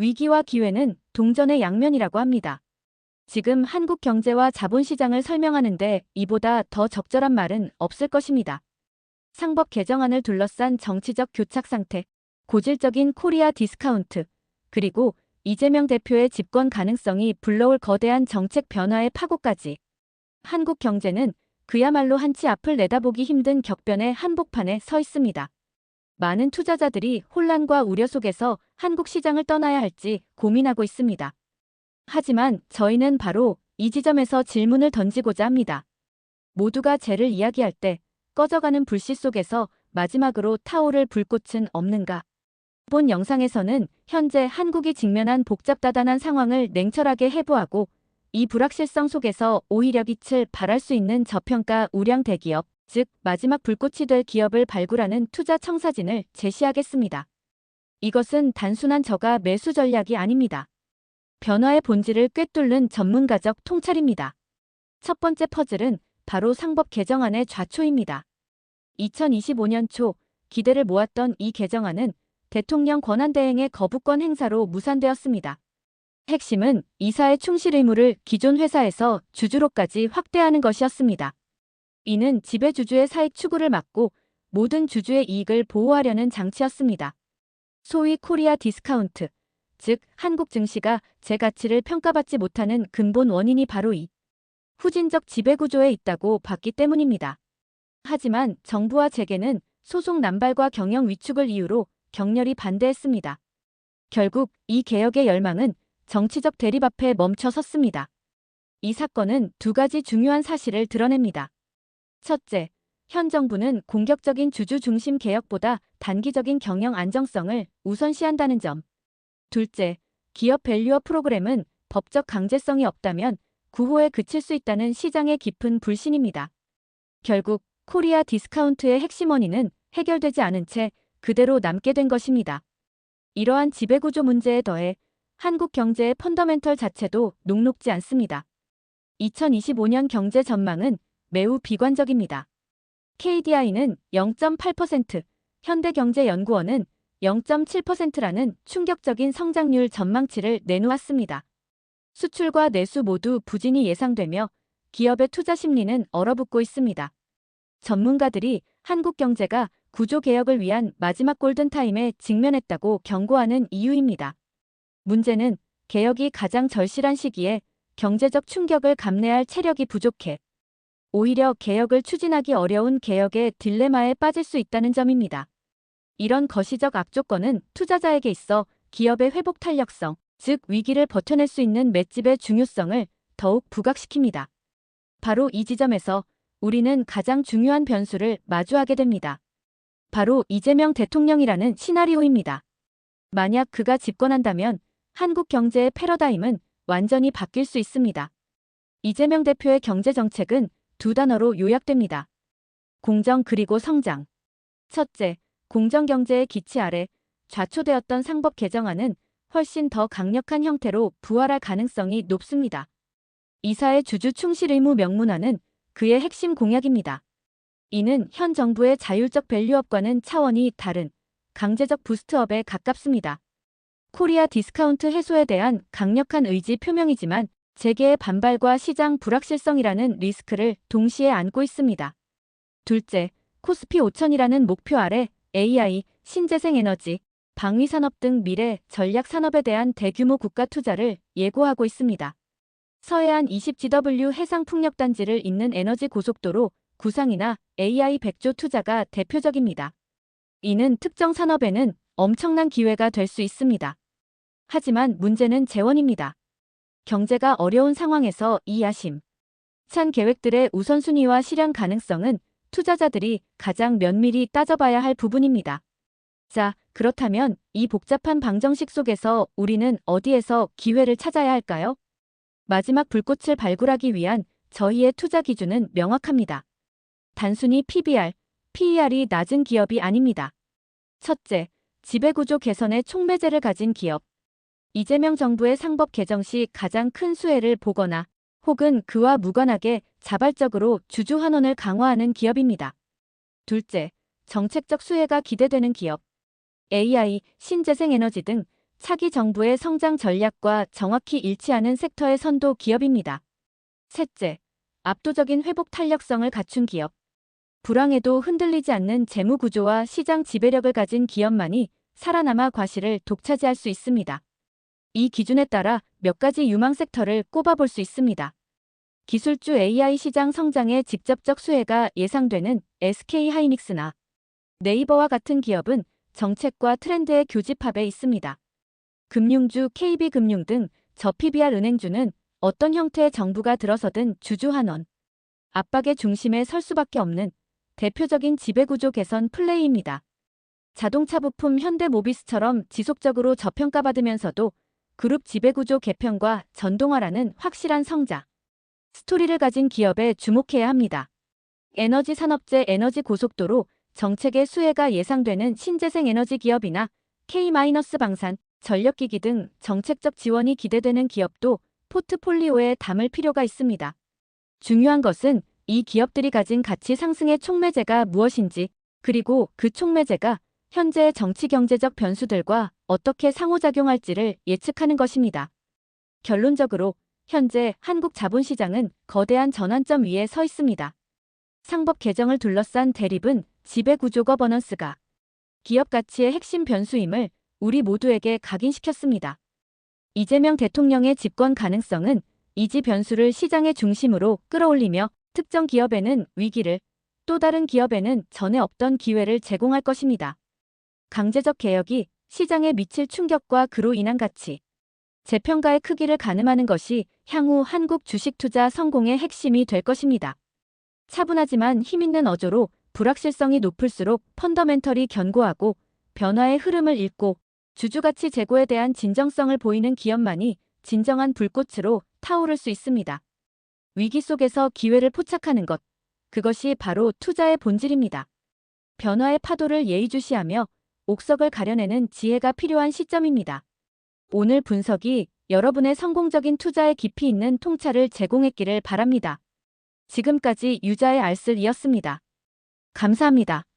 위기와 기회는 동전의 양면이라고 합니다. 지금 한국 경제와 자본시장을 설명하는데 이보다 더 적절한 말은 없을 것입니다. 상법 개정안을 둘러싼 정치적 교착 상태, 고질적인 코리아 디스카운트, 그리고 이재명 대표의 집권 가능성이 불러올 거대한 정책 변화의 파고까지 한국 경제는 그야말로 한치 앞을 내다보기 힘든 격변의 한복판에 서 있습니다. 많은 투자자들이 혼란과 우려 속에서 한국 시장을 떠나야 할지 고민하고 있습니다. 하지만 저희는 바로 이 지점에서 질문을 던지고자 합니다. 모두가 죄를 이야기할 때 꺼져가는 불씨 속에서 마지막으로 타오를 불꽃은 없는가? 본 영상에서는 현재 한국이 직면한 복잡다단한 상황을 냉철하게 해부하고 이 불확실성 속에서 오히려 빛을 발할 수 있는 저평가 우량 대기업, 즉 마지막 불꽃이 될 기업을 발굴하는 투자 청사진을 제시하겠습니다. 이것은 단순한 저가 매수 전략이 아닙니다. 변화의 본질을 꿰뚫는 전문가적 통찰입니다. 첫 번째 퍼즐은 바로 상법 개정안의 좌초입니다. 2025년 초 기대를 모았던 이 개정안은 대통령 권한대행의 거부권 행사로 무산되었습니다. 핵심은 이사의 충실 의무를 기존 회사에서 주주로까지 확대하는 것이었습니다. 이는 지배주주의 사익 추구를 막고 모든 주주의 이익을 보호하려는 장치였습니다. 소위 코리아 디스카운트, 즉 한국 증시가 제 가치를 평가받지 못하는 근본 원인이 바로 이 후진적 지배구조에 있다고 봤기 때문입니다. 하지만 정부와 재계는 소송 남발과 경영 위축을 이유로 격렬히 반대했습니다. 결국 이 개혁의 열망은 정치적 대립 앞에 멈춰 섰습니다. 이 사건은 두 가지 중요한 사실을 드러냅니다. 첫째, 현 정부는 공격적인 주주 중심 개혁보다 단기적인 경영 안정성을 우선시한다는 점. 둘째, 기업 밸류어 프로그램은 법적 강제성이 없다면 구호에 그칠 수 있다는 시장의 깊은 불신입니다. 결국 코리아 디스카운트의 핵심 원인은 해결되지 않은 채 그대로 남게 된 것입니다. 이러한 지배구조 문제에 더해 한국 경제의 펀더멘털 자체도 녹록지 않습니다. 2025년 경제 전망은 매우 비관적입니다. KDI는 0.8%, 현대경제연구원은 0.7%라는 충격적인 성장률 전망치를 내놓았습니다. 수출과 내수 모두 부진이 예상되며 기업의 투자 심리는 얼어붙고 있습니다. 전문가들이 한국 경제가 구조 개혁을 위한 마지막 골든타임에 직면했다고 경고하는 이유입니다. 문제는 개혁이 가장 절실한 시기에 경제적 충격을 감내할 체력이 부족해 오히려 개혁을 추진하기 어려운 개혁의 딜레마에 빠질 수 있다는 점입니다. 이런 거시적 악조건은 투자자에게 있어 기업의 회복 탄력성, 즉 위기를 버텨낼 수 있는 맷집의 중요성을 더욱 부각시킵니다. 바로 이 지점에서 우리는 가장 중요한 변수를 마주하게 됩니다. 바로 이재명 대통령이라는 시나리오입니다. 만약 그가 집권한다면 한국 경제의 패러다임은 완전히 바뀔 수 있습니다. 이재명 대표의 경제 정책은 두 단어로 요약됩니다. 공정 그리고 성장. 첫째, 공정 경제의 기치 아래 좌초되었던 상법 개정안은 훨씬 더 강력한 형태로 부활할 가능성이 높습니다. 이사의 주주 충실 의무 명문화는 그의 핵심 공약입니다. 이는 현 정부의 자율적 밸류업과는 차원이 다른 강제적 부스트업에 가깝습니다. 코리아 디스카운트 해소에 대한 강력한 의지 표명이지만 재계의 반발과 시장 불확실성이라는 리스크를 동시에 안고 있습니다. 둘째, 코스피 5천이라는 목표 아래 AI, 신재생 에너지, 방위산업 등 미래 전략 산업에 대한 대규모 국가 투자를 예고하고 있습니다. 서해안 20GW 해상풍력단지를 잇는 에너지 고속도로 구상이나 AI 100조 투자가 대표적입니다. 이는 특정 산업에는 엄청난 기회가 될 수 있습니다. 하지만 문제는 재원입니다. 경제가 어려운 상황에서 이 야심, 찬 계획들의 우선순위와 실현 가능성은 투자자들이 가장 면밀히 따져봐야 할 부분입니다. 자, 그렇다면 이 복잡한 방정식 속에서 우리는 어디에서 기회를 찾아야 할까요? 마지막 불꽃을 발굴하기 위한 저희의 투자 기준은 명확합니다. 단순히 PBR, PER이 낮은 기업이 아닙니다. 첫째, 지배구조 개선의 촉매제를 가진 기업. 이재명 정부의 상법 개정 시 가장 큰 수혜를 보거나 혹은 그와 무관하게 자발적으로 주주 환원을 강화하는 기업입니다. 둘째, 정책적 수혜가 기대되는 기업. AI, 신재생 에너지 등 차기 정부의 성장 전략과 정확히 일치하는 섹터의 선도 기업입니다. 셋째, 압도적인 회복 탄력성을 갖춘 기업. 불황에도 흔들리지 않는 재무 구조와 시장 지배력을 가진 기업만이 살아남아 과실을 독차지할 수 있습니다. 이 기준에 따라 몇 가지 유망 섹터를 꼽아볼 수 있습니다. 기술주 AI 시장 성장의 직접적 수혜가 예상되는 SK 하이닉스나 네이버와 같은 기업은 정책과 트렌드의 교집합에 있습니다. 금융주 KB금융 등 저PBR 은행주는 어떤 형태의 정부가 들어서든 주주환원, 압박의 중심에 설 수밖에 없는 대표적인 지배구조 개선 플레이입니다. 자동차 부품 현대모비스처럼 지속적으로 저평가받으면서도 그룹 지배구조 개편과 전동화라는 확실한 성장, 스토리를 가진 기업에 주목해야 합니다. 에너지 산업재 에너지 고속도로 정책의 수혜가 예상되는 신재생 에너지 기업이나 K-방산, 전력기기 등 정책적 지원이 기대되는 기업도 포트폴리오에 담을 필요가 있습니다. 중요한 것은 이 기업들이 가진 가치 상승의 촉매제가 무엇인지, 그리고 그 촉매제가 현재의 정치 경제적 변수들과 어떻게 상호작용할지를 예측하는 것입니다. 결론적으로 현재 한국 자본시장은 거대한 전환점 위에 서 있습니다. 상법 개정을 둘러싼 대립은 지배구조 거버넌스가 기업 가치의 핵심 변수임을 우리 모두에게 각인시켰습니다. 이재명 대통령의 집권 가능성은 이지 변수를 시장의 중심으로 끌어올리며 특정 기업에는 위기를 또 다른 기업에는 전에 없던 기회를 제공할 것입니다. 강제적 개혁이 시장에 미칠 충격과 그로 인한 가치, 재평가의 크기를 가늠하는 것이 향후 한국 주식 투자 성공의 핵심이 될 것입니다. 차분하지만 힘있는 어조로 불확실성이 높을수록 펀더멘털이 견고하고 변화의 흐름을 읽고 주주가치 제고에 대한 진정성을 보이는 기업만이 진정한 불꽃으로 타오를 수 있습니다. 위기 속에서 기회를 포착하는 것, 그것이 바로 투자의 본질입니다. 변화의 파도를 예의주시하며 옥석을 가려내는 지혜가 필요한 시점입니다. 오늘 분석이 여러분의 성공적인 투자에 깊이 있는 통찰을 제공했기를 바랍니다. 지금까지 유자의 알쓸이었습니다. 감사합니다.